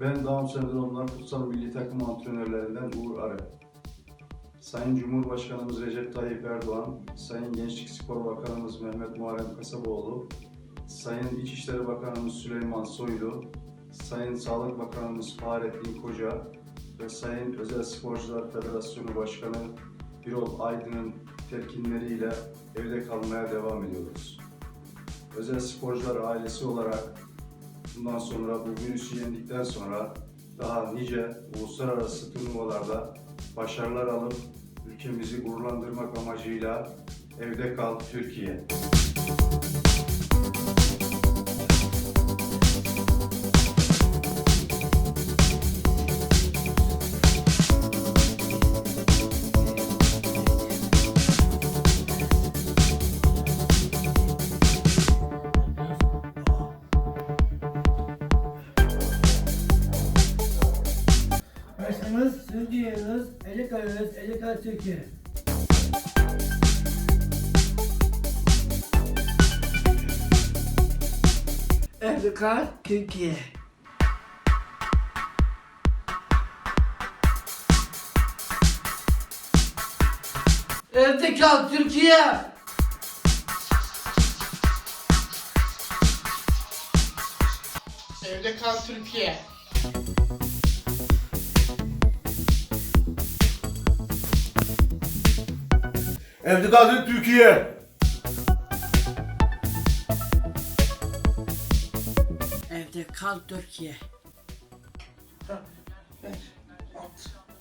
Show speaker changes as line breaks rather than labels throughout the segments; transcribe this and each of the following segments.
Ben Down sendromdan kutsal milli takım antrenörlerinden Uğur Arı. Sayın Cumhurbaşkanımız Recep Tayyip Erdoğan, Sayın Gençlik Spor Bakanımız Mehmet Muharrem Kasaboğlu, Sayın İçişleri Bakanımız Süleyman Soylu, Sayın Sağlık Bakanımız Fahrettin Koca ve Sayın Özel Sporcular Federasyonu Başkanı Birol Aydın'ın telkinleriyle evde kalmaya devam ediyoruz özel sporcular ailesi olarak bundan sonra bu virüsü yendikten sonra daha nice uluslararası turnuvalarda başarılar alıp ülkemizi gururlandırmak amacıyla evde kal Türkiye.
Başkanımız Sözcü Yağız, Elek Ayağız, Elek Ayağız Türkiye. Erdoğan Türkiye. Erdoğan Türkiye. Erdoğan Türkiye.
Evdikadı Türkiye.
Evde kal Türkiye. 5,
6,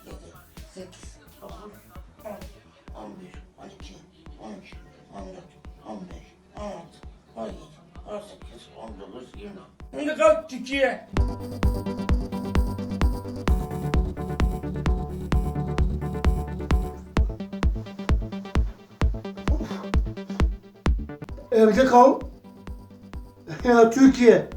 7, 8, 9, 10, 11, 12, 13, 14, 15, 16, 17, 18, 19, 20.
Evde kal Türkiye.
erkek al. ya Türkiye.